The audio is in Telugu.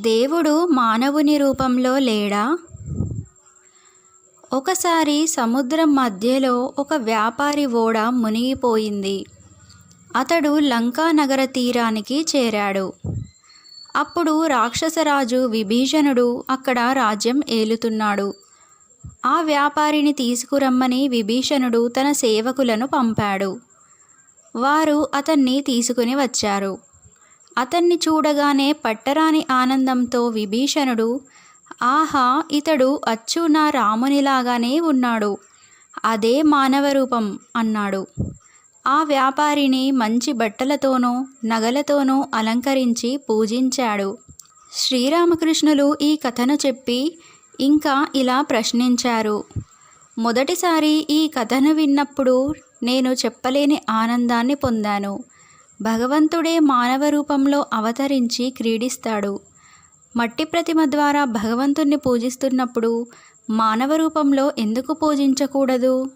దేవుడు మానవుని రూపంలో లేడా? ఒకసారి సముద్రం మధ్యలో ఒక వ్యాపారి ఓడ మునిగిపోయింది. అతడు లంకా నగర తీరానికి చేరాడు. అప్పుడు రాక్షసరాజు విభీషణుడు అక్కడ రాజ్యం ఏలుతున్నాడు. ఆ వ్యాపారిని తీసుకురమ్మని విభీషణుడు తన సేవకులను పంపాడు. వారు అతన్ని తీసుకుని వచ్చారు. అతన్ని చూడగానే పట్టరాని ఆనందంతో విభీషణుడు ఆహా ఇతడు అచ్చు నా రామునిలాగానే ఉన్నాడు. అదే మానవ రూపం అన్నాడు. ఆ వ్యాపారిని మంచి బట్టలతోనో నగలతోనో అలంకరించి పూజించాడు. శ్రీరామకృష్ణులు ఈ కథను చెప్పి ఇంకా ఇలా ప్రశ్నించారు. మొదటిసారి ఈ కథను విన్నప్పుడు నేను చెప్పలేని ఆనందాన్ని పొందాను. భగవంతుడే మానవ రూపంలో అవతరించి క్రీడిస్తాడు. మట్టి ప్రతిమ ద్వారా భగవంతుణ్ణి పూజిస్తున్నప్పుడు మానవ రూపంలో ఎందుకు పూజించకూడదు?